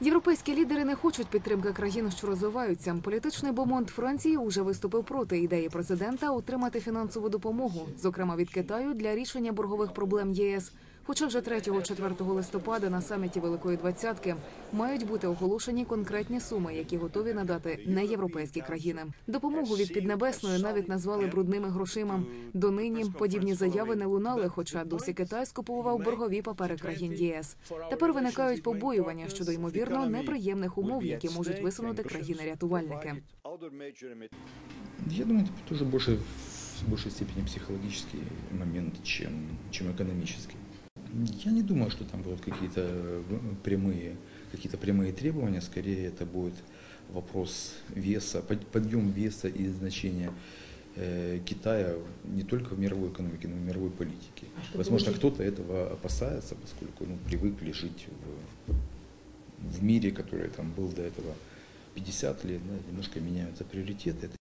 Європейські лідери не хочуть підтримки країн, що розвиваються. Політичний бомонд Франції уже виступив проти ідеї президента отримати фінансову допомогу, зокрема від Китаю, для рішення боргових проблем ЄС. Хоча вже 3-4 листопада на саміті Великої Двадцятки мають бути оголошені конкретні суми, які готові надати неєвропейські країни. Допомогу від Піднебесної навіть назвали брудними грошима. Донині подібні заяви не лунали, хоча досі Китай скуповував боргові папери країн ЄС. Тепер виникають побоювання щодо ймовірно неприємних умов, які можуть висунути країни-рятувальники. Я думаю, это тоже больше, в большей степени психологический момент, чем, чем экономический. Я не думаю, что там будут какие-то э, прямые, какие-то прямые требования, скорее это будет вопрос веса, под- подъем веса и значения э, Китая не только в мировой экономике, но и в мировой политике. Возможно, кто-то этого опасается, поскольку ну, привыкли жить в, в мире, который там был до этого 50 лет, да, немножко меняются приоритеты. Это